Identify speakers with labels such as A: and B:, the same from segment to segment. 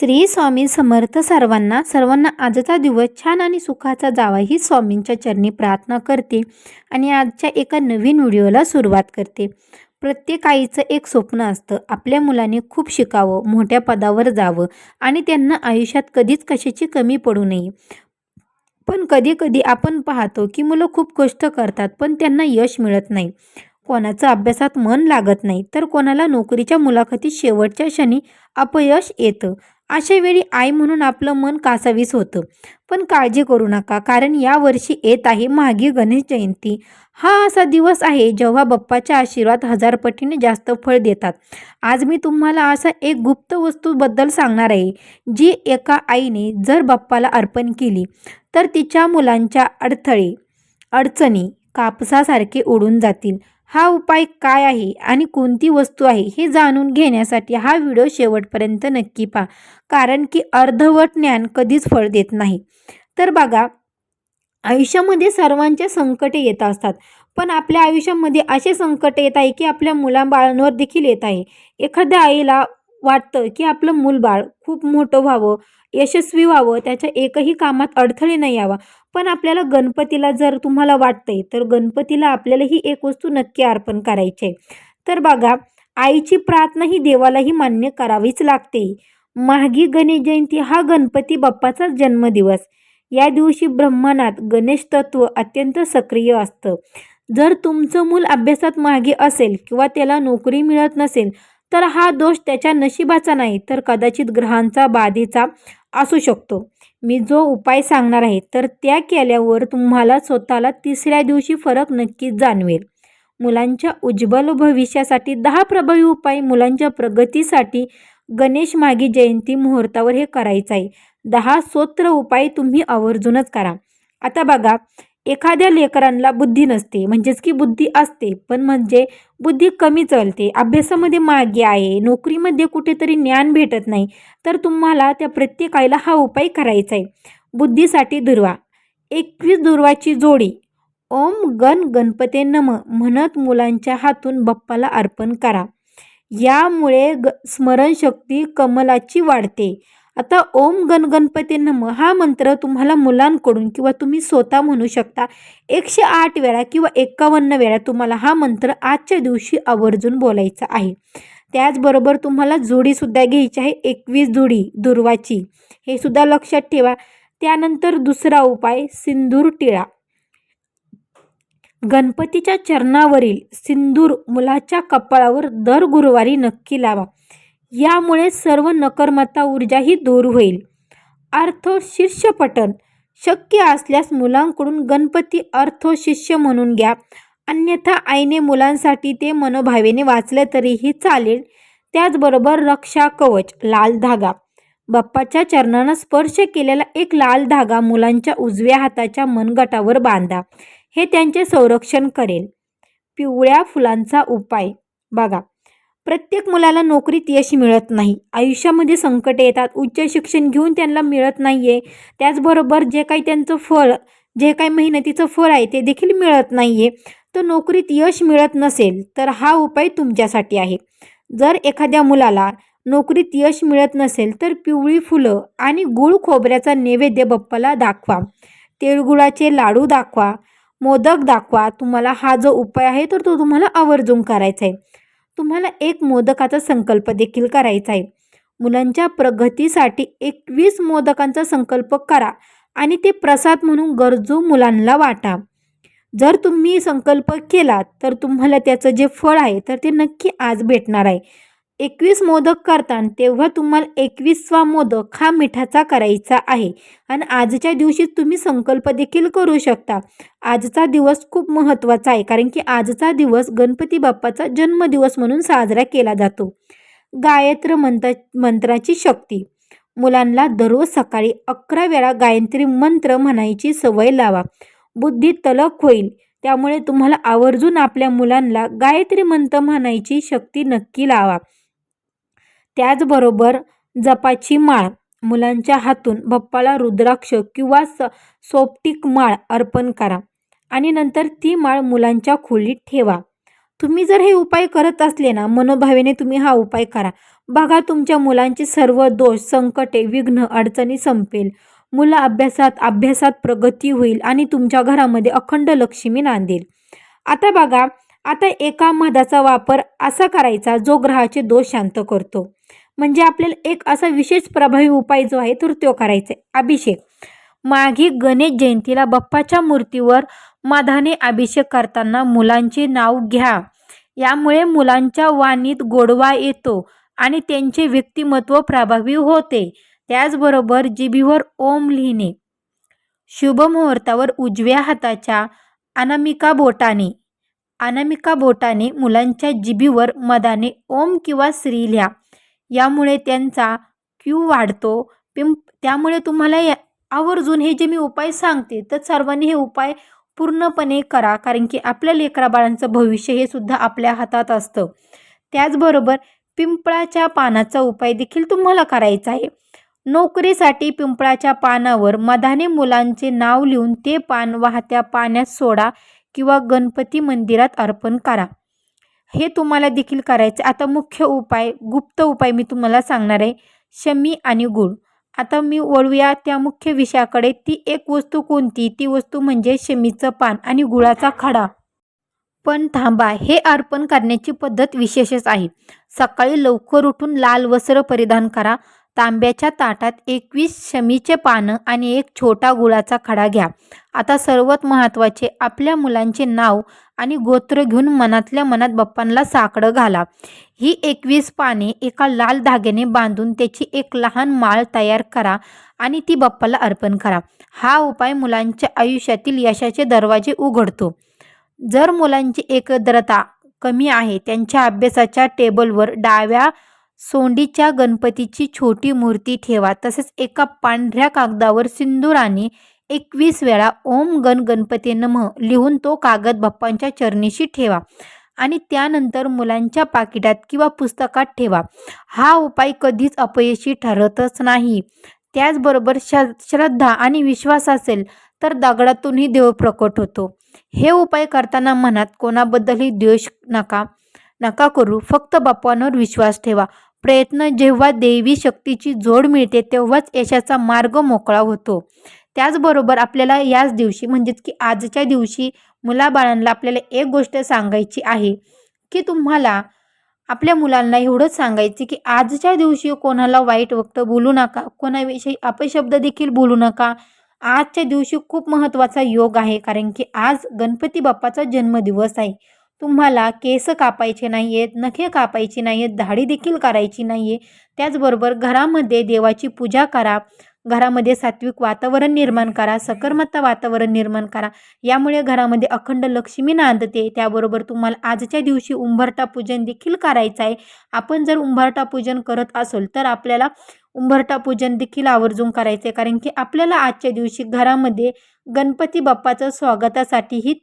A: श्री स्वामी समर्थ सर्वांना सर्वांना आजचा दिवस छान आणि सुखाचा जावा ही स्वामींच्या चरणी प्रार्थना करते आणि आजच्या एका नवीन व्हिडिओला सुरुवात करते. प्रत्येक आईचं एक स्वप्न असतं आपल्या मुलाने खूप शिकावं मोठ्या पदावर जावं आणि त्यांना आयुष्यात कधीच कशाची कमी पडू नये. पण कधी कधी आपण पाहतो की मुलं खूप कष्ट करतात पण त्यांना यश मिळत नाही. कोणाचं अभ्यासात मन लागत नाही तर कोणाला नोकरीच्या मुलाखतीत शेवटच्या क्षणी अपयश येतं. अशा वेळी आई म्हणून आपलं मन कासावीस होतं. पण काळजी करू नका कारण यावर्षी येत आहे मागी गणेश जयंती. हा असा दिवस आहे जेव्हा बाप्पाच्या आशीर्वाद हजारपटीने जास्त फळ देतात. आज मी तुम्हाला असा एक गुप्त वस्तूबद्दल सांगणार आहे जी एका आईने जर बाप्पाला अर्पण केली तर तिच्या मुलांच्या अडथळे अडचणी कापसासारखे उडून जातील. हा उपाय काय आहे आणि कोणती वस्तू आहे हे जाणून घेण्यासाठी हा व्हिडिओ शेवटपर्यंत नक्की पहा. कारण की अर्धवट ज्ञान कधीच फळ देत नाही. तर बघा आयुष्यामध्ये सर्वांचे संकटे येत असतात. पण आपल्या आयुष्यामध्ये असे संकट येत आहे की आपल्या मुलाबाळांवर देखील येत आहे. एखाद्या आईला वाटतं की आपलं मूलबाळ खूप मोठं व्हावं यशस्वी व्हावं त्याच्या एकही कामात अडथळे नाही यावा. पण आपल्याला गणपतीला जर तुम्हाला वाटतंय तर गणपतीला आपल्याला ही एक वस्तू नक्की अर्पण करायची आहे. तर बघा आईची प्रार्थना ही देवालाही मान्य करावीच लागते. माघी गणेश जयंती हा गणपती बाप्पाचाच जन्मदिवस. या दिवशी ब्रह्मानात गणेश तत्व अत्यंत सक्रिय असतं. जर तुमचं मूल अभ्यासात मागे असेल किंवा त्याला नोकरी मिळत नसेल तर हा दोष त्याच्या नशिबाचा नाही तर कदाचित ग्रहांचा बाधेचा असू शकतो. मी जो उपाय सांगणार आहे तर त्या केल्यावर तुम्हाला स्वतःला तिसऱ्या दिवशी फरक नक्कीच जाणवेल. मुलांच्या उज्ज्वल भविष्यासाठी दहा प्रभावी उपाय मुलांच्या प्रगतीसाठी गणेश मागी जयंती मुहूर्तावर हे करायचं आहे. दहा स्तोत्र उपाय तुम्ही आवर्जूनच करा. आता बघा एखाद्या लेकरांना बुद्धी नसते म्हणजेच की बुद्धी असते पण म्हणजे बुद्धी कमी चालते अभ्यासामध्ये मागे आहे नोकरीमध्ये कुठेतरी ज्ञान भेटत नाही तर तुम्हाला त्या प्रत्येकाला हा उपाय करायचा आहे. बुद्धीसाठी दुर्वा. एकवीस दुर्वाची जोडी. ओम गण गणपते नम म्हणत मुलांच्या हातून बाप्पाला अर्पण करा. यामुळे ग स्मरणशक्ती कमलाची वाढते. आता ओम गणगणपती नम हा मंत्र तुम्हाला मुलांकडून किंवा तुम्ही स्वतः म्हणू शकता. एकशे आठ वेळा किंवा एकावन्न वेळा तुम्हाला हा मंत्र आजच्या दिवशी आवर्जून बोलायचा आहे. त्याचबरोबर तुम्हाला जोडीसुद्धा घ्यायची आहे एकवीस जोडी दुर्वाची. हे सुद्धा लक्षात ठेवा. त्यानंतर दुसरा उपाय सिंदूर टिळा. गणपतीच्या चरणावरील सिंदूर मुलाच्या कपाळावर दर गुरुवारी नक्की लावा. यामुळे सर्व नकर्मता ऊर्जाही दूर होईल. अर्थो शिष्यपठन शक्य असल्यास मुलांकडून गणपती अर्थो शिष्य म्हणून घ्या. अन्यथा आईने मुलांसाठी ते मनोभावेने वाचले तरीही चालेल. त्याचबरोबर रक्षा कवच लाल धागा. बाप्पाच्या चरणानं स्पर्श केलेला एक लाल धागा मुलांच्या उजव्या हाताच्या मनगटावर बांधा. हे त्यांचे संरक्षण करेल. पिवळ्या फुलांचा उपाय. बघा प्रत्येक मुलाला नोकरीत यश मिळत नाही. आयुष्यामध्ये संकटे येतात. उच्च शिक्षण घेऊन त्यांना मिळत नाही आहे त्याचबरोबर जे काही त्यांचं फळ जे काही मेहनतीचं फळ आहे ते देखील मिळत नाही आहे तर नोकरीत यश मिळत नसेल तर हा उपाय तुमच्यासाठी आहे. जर एखाद्या मुलाला नोकरीत यश मिळत नसेल तर पिवळी फुलं आणि गुळ खोबऱ्याचा नैवेद्य बप्पाला दाखवा. तिळगुळाचे लाडू दाखवा. मोदक दाखवा. तुम्हाला हा जो उपाय आहे तर तो तुम्हाला आवर्जून करायचा आहे. तुम्हाला एक मोदकाचा संकल्प देखील करायचा आहे. मुलांच्या प्रगतीसाठी एकवीस मोदकांचा संकल्प करा आणि ते प्रसाद म्हणून गरजू मुलांना वाटा. जर तुम्ही संकल्प केला तर तुम्हाला त्याचं जे फळ आहे तर ते नक्की आज भेटणार आहे. एकवीस मोदक करताना तेव्हा तुम्हाला एकवीसवा मोदक हा मिठाचा करायचा आहे. आणि आजच्या दिवशी तुम्ही संकल्प देखील करू शकता. आजचा दिवस खूप महत्त्वाचा आहे कारण की आजचा दिवस गणपती बाप्पाचा जन्मदिवस म्हणून साजरा केला जातो. गायत्र मंत्र मंत्राची शक्ती. मुलांना दररोज सकाळी अकरा वेळा गायत्री मंत्र म्हणायची सवय लावा. बुद्धी तलक होईल. त्यामुळे तुम्हाला आवर्जून आपल्या मुलांना गायत्री मंत्र म्हणायची शक्ती नक्की लावा. त्याचबरोबर जपाची माळ मुलांच्या हातून बाप्पाला रुद्राक्ष किंवा स सोपटीक माळ अर्पण करा. आणि नंतर ती माळ मुलांच्या खोलीत ठेवा. तुम्ही जर हे उपाय करत असले ना मनोभावेने तुम्ही हा उपाय करा. बघा तुमच्या मुलांचे सर्व दोष संकटे विघ्न अडचणी संपेल. मुलं अभ्यासात अभ्यासात प्रगती होईल आणि तुमच्या घरामध्ये अखंड लक्ष्मी नांदेल. आता बघा आता एका मधाचा वापर असा करायचा जो ग्रहाचे दोष शांत करतो. म्हणजे आपल्याला एक असा विशेष प्रभावी उपाय जो आहे तर तो करायचा आहे. अभिषेक. माघी गणेश जयंतीला बाप्पाच्या मूर्तीवर मधाने अभिषेक करताना मुलांचे नाव घ्या. यामुळे मुलांच्या वाणीत गोडवा येतो आणि त्यांचे व्यक्तिमत्व प्रभावी होते. त्याचबरोबर जिभीवर ओम लिहिणे. शुभ मुहूर्तावर उजव्या हाताच्या अनामिका बोटाने अनामिका बोटाने मुलांच्या जिभीवर मदाने ओम किंवा श्री लिहा. यामुळे त्यांचा क्यू वाढतो. पिंप त्यामुळे तुम्हाला या आवर्जून हे जे मी उपाय सांगते तर सर्वांनी हे उपाय पूर्णपणे करा. कारण की आपल्या लेकरा बाळांचं भविष्य हे सुद्धा आपल्या हातात असतं. त्याचबरोबर पिंपळाच्या पानाचा उपाय देखील तुम्हाला करायचा आहे. नोकरीसाठी पिंपळाच्या पानावर मधाने मुलांचे नाव लिहून ते पान वाहत्या पाण्यात सोडा किंवा गणपती मंदिरात अर्पण करा. हे तुम्हाला देखील करायचे. आता मुख्य उपाय गुप्त उपाय मी तुम्हाला सांगणार आहे. शमी आणि गुळ. आता मी वळूया त्या मुख्य विषयाकडे. ती एक वस्तू कोणती? ती वस्तू म्हणजे शमीचं पान आणि गुळाचा खडा. पण थांबा हे अर्पण करण्याची पद्धत विशेषच आहे. सकाळी लवकर उठून लाल वस्त्र परिधान करा. तांब्याच्या ताटात एकवीस शमीचे पानं आणि एक छोटा गुळाचा खडा घ्या. आता सर्वात महत्त्वाचे आपल्या मुलांचे नाव आणि गोत्र घेऊन मनातल्या मनात बाप्पांना साकडं घाला. ही एकवीस पाने एका लाल धाग्याने बांधून त्याची एक लहान माळ तयार करा आणि ती बाप्पाला अर्पण करा. हा उपाय मुलांच्या आयुष्यातील यशाचे दरवाजे उघडतो. जर मुलांची एकद्रता कमी आहे त्यांच्या अभ्यासाच्या टेबलवर डाव्या सोंडीच्या गणपतीची छोटी मूर्ती ठेवा. तसेच एका पांढऱ्या कागदावर सिंदूराने एकवीस वेळा ओम गण गणपती नमः लिहून तो कागद बाप्पांच्या चरणीशी ठेवा. आणि त्यानंतर मुलांच्या पाकिटात किंवा पुस्तकात ठेवा. हा उपाय कधीच अपयशी ठरतच नाही. त्याचबरोबर श श्रद्धा आणि विश्वास असेल तर दगडातूनही देव प्रकट होतो. हे उपाय करताना मनात कोणाबद्दलही द्वेष नका नका करू. फक्त बाप्पांवर विश्वास ठेवा. प्रयत्न जेव्हा देवी शक्तीची जोड मिळते तेव्हाच यशाचा मार्ग मोकळा होतो. त्याचबरोबर आपल्याला याच दिवशी म्हणजेच की आजच्या दिवशी मुलाबाळांना आपल्याला एक गोष्ट सांगायची आहे की तुम्हाला आपल्या मुलांना एवढंच सांगायचे की आजच्या दिवशी कोणाला वाईट वक्त बोलू नका कोणाविषयी अपशब्द देखील बोलू नका. आजच्या दिवशी खूप महत्त्वाचा योग आहे कारण की आज गणपती बाप्पाचा जन्मदिवस आहे. तुम्हाला केस कापायचे नाही आहेत नखे कापायची नाही आहेत दाढी देखील करायची नाही आहे त्याचबरोबर घरामध्ये देवाची पूजा करा. घरामध्ये सात्विक वातावरण निर्माण करा सकर्मता वातावरण निर्माण करा. यामुळे घरामध्ये अखंड लक्ष्मी नांदते. त्याबरोबर तुम्हाला आजच्या दिवशी उंबरटा पूजन देखील करायचं आहे. आपण जर उंबरटा पूजन करत असेल तर आपल्याला उंबरटा पूजन देखील आवर्जून करायचं आहे कारण की आपल्याला आजच्या दिवशी घरामध्ये गणपती बाप्पाचं स्वागतासाठीही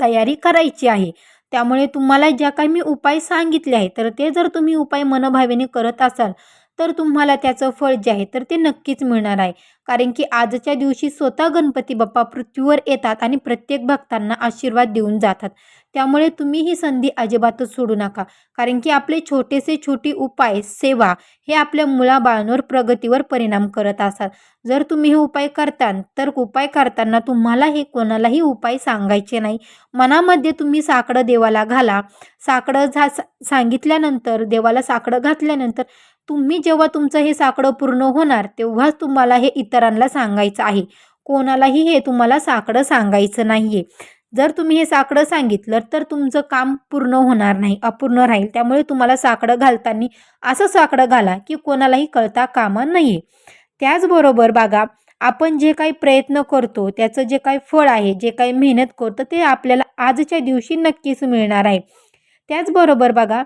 A: तयारी करायची आहे. त्यामुळे तुम्हाला ज्या काही मी उपाय सांगितले आहे तर ते जर तुम्ही उपाय मनभावेने करत असाल तर तुम्हाला त्याचं फळ जे आहे तर ते नक्कीच मिळणार आहे. कारण की आजच्या दिवशी स्वतः गणपती बाप्पा पृथ्वीवर येतात आणि प्रत्येक भक्तांना आशीर्वाद देऊन जातात. त्यामुळे तुम्ही ही संधी अजिबातच सोडू नका. कारण की आपले छोटेसे छोटी उपाय सेवा हे आपल्या मुलाबाळांवर प्रगतीवर परिणाम करत असतात. जर तुम्ही हे उपाय करता तर उपाय करताना तुम्हाला हे कोणालाही उपाय सांगायचे नाही. मनामध्ये तुम्ही साकडं देवाला घाला. साकडं झा सांगितल्यानंतर देवाला साकडं घातल्यानंतर तुम्ही जेव्हा तुमचं हे साकडं पूर्ण होणार तेव्हाच तुम्हाला हे इतरांना सांगायचं आहे. कोणालाही हे तुम्हाला साकडं सांगायचं नाही आहे जर तुम्ही हे साकडं सांगितलं तर तुमचं काम पूर्ण होणार नाही अपूर्ण राहील. त्यामुळे तुम्हाला साकडं घालताना असं साकडं घाला की कोणालाही कळता कामा नाही त्याचबरोबर बघा आपण जे काही प्रयत्न करतो त्याचं जे काही फळ आहे जे काही मेहनत करतो ते आपल्याला आजच्या दिवशी नक्कीच मिळणार आहे. त्याचबरोबर बघा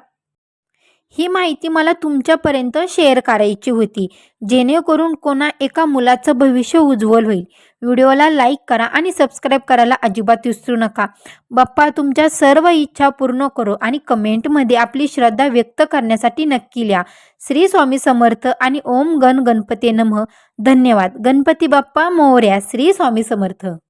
A: ही माहिती मला तुमच्यापर्यंत शेअर करायची होती. जेणेकरून कोणा एका मुलाचं भविष्य उज्ज्वल होईल. व्हिडिओला लाईक करा आणि सबस्क्राईब करायला अजिबात विसरू नका. बाप्पा तुमच्या सर्व इच्छा पूर्ण करो आणि कमेंटमध्ये आपली श्रद्धा व्यक्त करण्यासाठी नक्की लिहा. श्री स्वामी समर्थ आणि ओम गण गणपती नमः. धन्यवाद. गणपती बाप्पा मोर्या श्री स्वामी समर्थ.